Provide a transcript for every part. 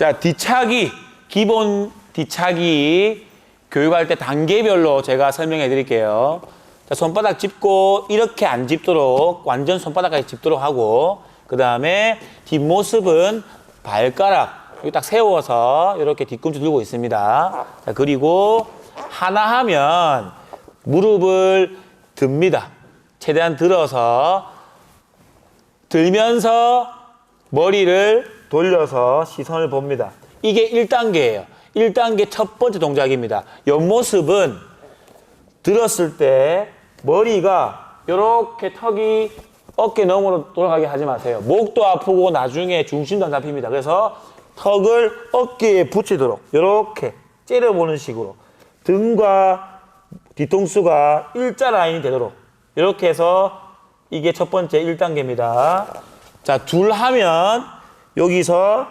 자, 뒤차기, 기본 뒤차기 교육할 때 단계별로 제가 설명해 드릴게요. 자, 손바닥 짚고 이렇게 안 짚도록 완전 손바닥까지 짚도록 하고 그 다음에 뒷모습은 발가락 여기 딱 세워서 이렇게 뒤꿈치 들고 있습니다. 자, 그리고 하나 하면 무릎을 듭니다. 최대한 들어서 들면서 머리를 돌려서 시선을 봅니다. 이게 1단계예요. 1단계 첫 번째 동작입니다. 옆모습은 들었을 때 머리가 이렇게 턱이 어깨 너머로 돌아가게 하지 마세요. 목도 아프고 나중에 중심도 안 잡힙니다. 그래서 턱을 어깨에 붙이도록 이렇게 째려보는 식으로 등과 뒤통수가 일자 라인이 되도록 이렇게 해서 이게 첫 번째 1단계입니다. 자, 둘 하면 여기서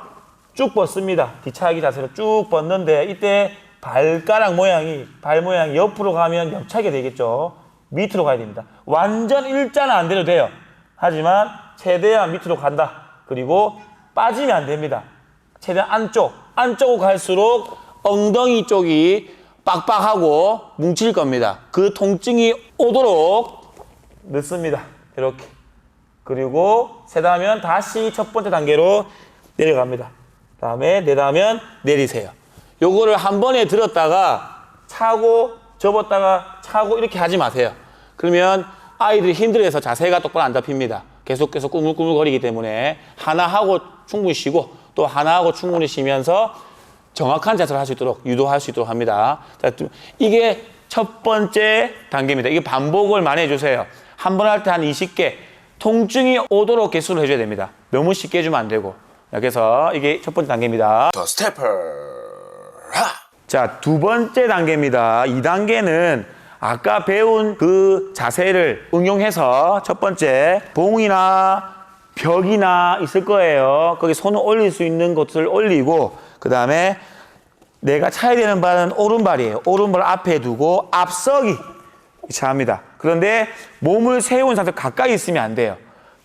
쭉 뻗습니다. 뒤차기 자세로 쭉 뻗는데 이때 발가락 모양이 발 모양이 옆으로 가면 옆차게 되겠죠. 밑으로 가야 됩니다. 완전 일자는 안 돼도 돼요. 하지만 최대한 밑으로 간다. 그리고 빠지면 안 됩니다. 최대한 안쪽, 안쪽으로 갈수록 엉덩이 쪽이 빡빡하고 뭉칠 겁니다. 그 통증이 오도록 넣습니다. 이렇게. 그리고 세다면 다시 첫 번째 단계로 내려갑니다. 다음에 내다면 내리세요. 요거를 한 번에 들었다가 차고 접었다가 차고 이렇게 하지 마세요. 그러면 아이들이 힘들어해서 자세가 똑바로 안 잡힙니다. 계속 계속 꾸물꾸물거리기 때문에 하나 하고 충분히 쉬고 또 하나 하고 충분히 쉬면서 정확한 자세를 할 수 있도록 유도할 수 있도록 합니다. 자, 두- 이게 첫 번째 단계입니다. 이게 반복을 많이 해주세요. 한 번 할 때 한 20개 통증이 오도록 개수를 해줘야 됩니다. 너무 쉽게 해주면 안 되고. 자, 그래서 이게 첫 번째 단계입니다. 더 스태퍼 하 자, 두 번째 단계입니다. 이 단계는 아까 배운 그 자세를 응용해서 첫 번째 봉이나 벽이나 있을 거예요. 거기 손을 올릴 수 있는 것을 올리고 그 다음에 내가 차야 되는 발은 오른발이에요. 오른발 앞에 두고 앞서기 차합니다. 그런데 몸을 세운 상태 가까이 있으면 안 돼요.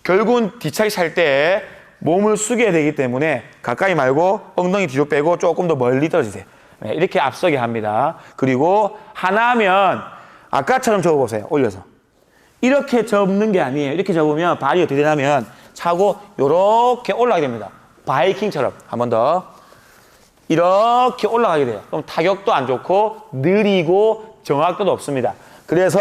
결국은 뒤차기 찰 때 몸을 숙여야 되기 때문에 가까이 말고 엉덩이 뒤로 빼고 조금 더 멀리 떨어지세요. 네, 이렇게 앞서게 합니다. 그리고 하나 하면 아까처럼 접어보세요. 올려서. 이렇게 접는 게 아니에요. 이렇게 접으면 발이 어떻게 되냐면 차고 이렇게 올라가게 됩니다. 바이킹처럼 한 번 더. 이렇게 올라가게 돼요. 그럼 타격도 안 좋고 느리고 정확도도 없습니다. 그래서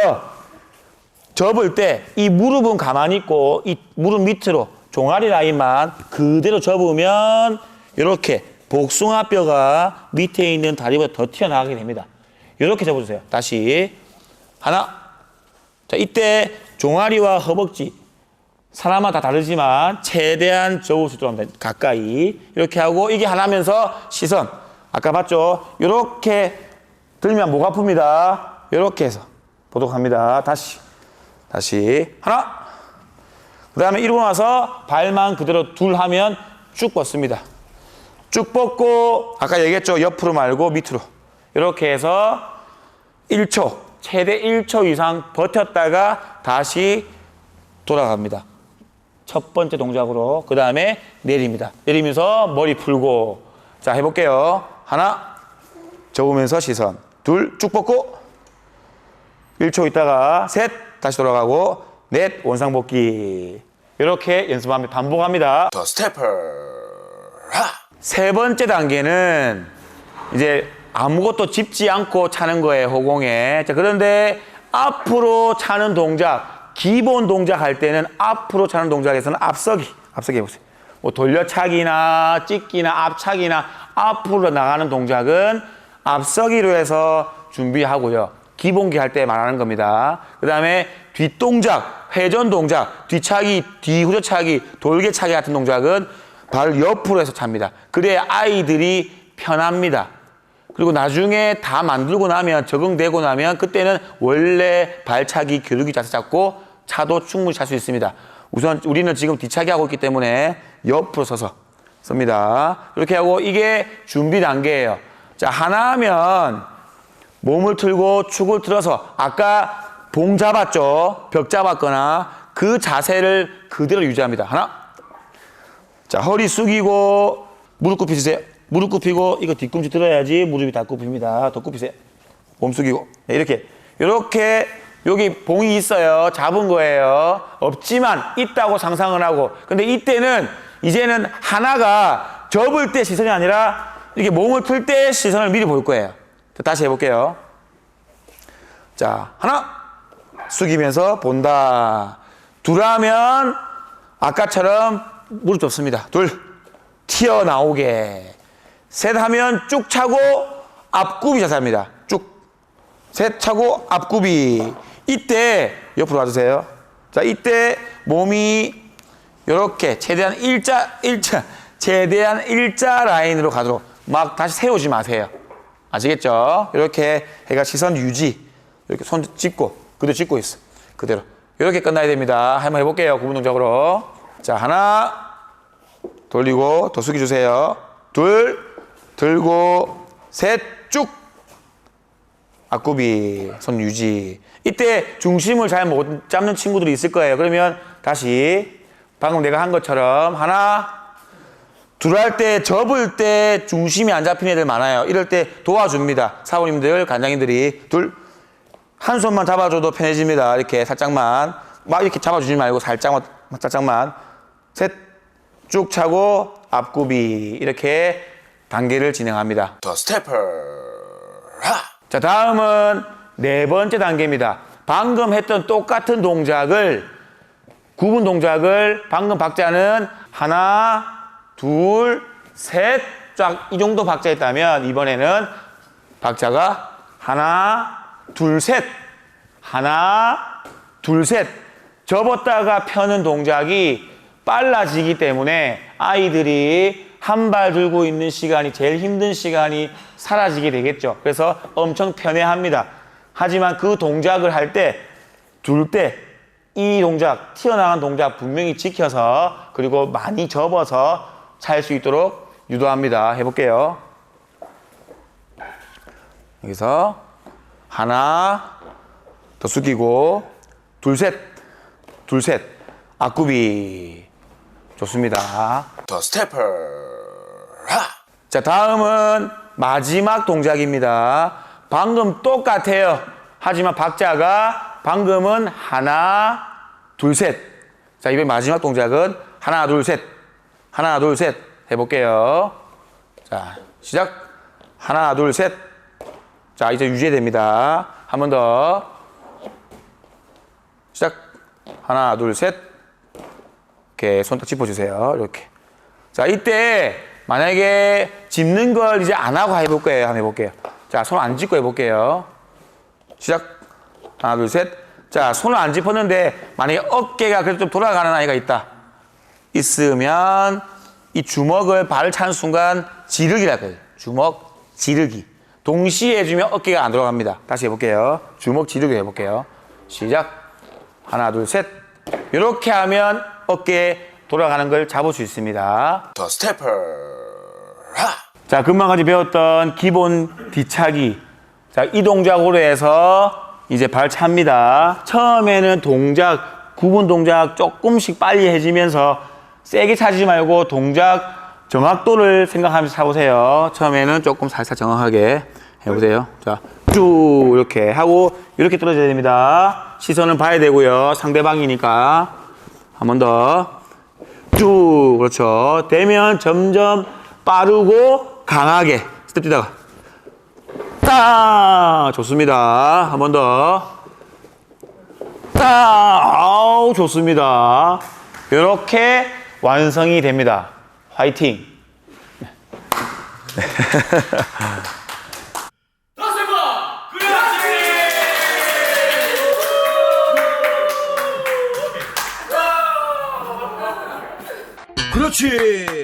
접을 때 이 무릎은 가만히 있고 이 무릎 밑으로 종아리 라인만 그대로 접으면 이렇게 복숭아뼈가 밑에 있는 다리보다 더 튀어나가게 됩니다. 이렇게 접어주세요. 다시 하나. 자 이때 종아리와 허벅지 사람마다 다르지만 최대한 접을 수 있도록 합니다. 가까이 이렇게 하고 이게 하나면서 시선 아까 봤죠? 이렇게 들면 목 아픕니다. 이렇게 해서 보도록 합니다. 다시 다시 하나 그 다음에 이러고 나서 발만 그대로 둘 하면 쭉 뻗습니다. 쭉 뻗고 아까 얘기했죠? 옆으로 말고 밑으로 이렇게 해서 1초 최대 1초 이상 버텼다가 다시 돌아갑니다. 첫 번째 동작으로 그 다음에 내립니다. 내리면서 머리 풀고 자 해볼게요. 하나 접으면서 시선 둘 쭉 뻗고 1초 있다가 셋 다시 돌아가고 넷 원상복귀 이렇게 연습하면 반복합니다. 더 스태퍼 하세 번째 단계는 이제 아무것도 짚지 않고 차는 거예요, 호공에. 자, 그런데 앞으로 차는 동작, 기본 동작 할 때는 앞으로 차는 동작에서는 앞서기, 앞서기 해보세요. 뭐 돌려차기나 찍기나 앞차기나 앞으로 나가는 동작은 앞서기로 해서 준비하고요. 기본기 할 때 말하는 겁니다. 그 다음에 뒷동작, 회전 동작, 뒤차기, 뒤후려차기, 돌개차기 같은 동작은 발 옆으로 해서 찹니다. 그래야 아이들이 편합니다. 그리고 나중에 다 만들고 나면 적응되고 나면 그때는 원래 발차기 교육이 자세 잡고 차도 충분히 찰 수 있습니다. 우선 우리는 지금 뒤차기 하고 있기 때문에 옆으로 서서 씁니다. 이렇게 하고 이게 준비 단계예요. 자, 하나 하면 몸을 틀고 축을 틀어서 아까 봉 잡았죠? 벽 잡았거나 그 자세를 그대로 유지합니다. 하나. 자, 허리 숙이고 무릎 굽히세요. 무릎 굽히고 이거 뒤꿈치 들어야지 무릎이 다 굽힙니다. 더 굽히세요. 몸 숙이고 네, 이렇게 이렇게 여기 봉이 있어요. 잡은 거예요. 없지만 있다고 상상을 하고 근데 이때는 이제는 하나가 접을 때 시선이 아니라 이렇게 몸을 풀때 시선을 미리 볼 거예요. 자, 다시 해볼게요. 자 하나 숙이면서 본다. 둘하면 아까처럼 무릎 접습니다. 둘 튀어나오게. 셋 하면 쭉 차고 앞굽이 자세합니다. 쭉. 셋 차고 앞굽이. 이때 옆으로 와주세요. 자, 이때 몸이 이렇게 최대한 일자, 일자, 최대한 일자 라인으로 가도록 막 다시 세우지 마세요. 아시겠죠? 이렇게 해가 시선 유지. 이렇게 손 짚고, 그대로 짚고 있어. 그대로. 이렇게 끝나야 됩니다. 한번 해볼게요. 구분 동작으로. 자, 하나, 돌리고, 더 숙여 주세요. 둘, 들고, 셋, 쭉. 앞굽이, 손 유지. 이때 중심을 잘 못 잡는 친구들이 있을 거예요. 그러면 다시 방금 내가 한 것처럼 하나, 둘할때 접을 때 중심이 안 잡힌 애들 많아요. 이럴 때 도와줍니다. 사모님들, 간장님들이 둘, 한 손만 잡아줘도 편해집니다. 이렇게 살짝만 막 이렇게 잡아주지 말고 살짝만 살짝만 셋 쭉 차고 앞굽이 이렇게 단계를 진행합니다. 더 스태퍼 하 자, 다음은 네 번째 단계입니다. 방금 했던 똑같은 동작을, 구분 동작을 방금 박자는 하나, 둘, 셋, 쫙 이 정도 박자였다면 이번에는 박자가 하나, 둘, 셋, 하나, 둘, 셋. 접었다가 펴는 동작이 빨라지기 때문에 아이들이 한 발 들고 있는 시간이 제일 힘든 시간이 사라지게 되겠죠. 그래서 엄청 편해합니다. 하지만 그 동작을 할 때, 둘 때, 이 동작, 튀어나간 동작 분명히 지켜서 그리고 많이 접어서 찰 수 있도록 유도합니다. 해볼게요. 여기서 하나 더 숙이고 둘 셋, 둘 셋, 앞굽이 좋습니다. 더 스태퍼 하 자, 다음은 마지막 동작입니다. 방금 똑같아요. 하지만 박자가 방금은 하나, 둘, 셋. 자, 이번 마지막 동작은 하나, 둘, 셋. 하나, 둘, 셋. 해볼게요. 자, 시작. 하나, 둘, 셋. 자, 이제 유지됩니다. 한 번 더. 시작. 하나, 둘, 셋. 이렇게 손 딱 짚어주세요. 이렇게. 자, 이때 만약에 짚는 걸 이제 안 하고 해볼 거예요. 한번 해볼게요. 자, 손 안 짚고 해볼게요. 시작. 하나, 둘, 셋. 자, 손을 안 짚었는데 만약에 어깨가 그래도 좀 돌아가는 아이가 있다. 있으면 이 주먹을 발을 차는 순간 지르기라 그래요. 주먹 지르기. 동시에 해주면 어깨가 안 돌아갑니다. 다시 해볼게요. 주먹 지르기 해볼게요. 시작. 하나, 둘, 셋. 이렇게 하면 어깨 돌아가는 걸 잡을 수 있습니다. 더 스태퍼 하 자, 금방까지 배웠던 기본 뒤차기. 자, 이 동작으로 해서 이제 발 찹니다. 처음에는 동작, 구분 동작 조금씩 빨리 해지면서 세게 차지 말고 동작 정확도를 생각하면서 차보세요. 처음에는 조금 살살 정확하게 해보세요. 자, 쭉 이렇게 하고 이렇게 떨어져야 됩니다. 시선은 봐야 되고요. 상대방이니까. 한 번 더. 쭉 그렇죠. 되면 점점 빠르고 강하게 스텝 뛰다가 딱 좋습니다. 한 번 더. 딱 아우 좋습니다. 이렇게 완성이 됩니다. 화이팅. 그렇지.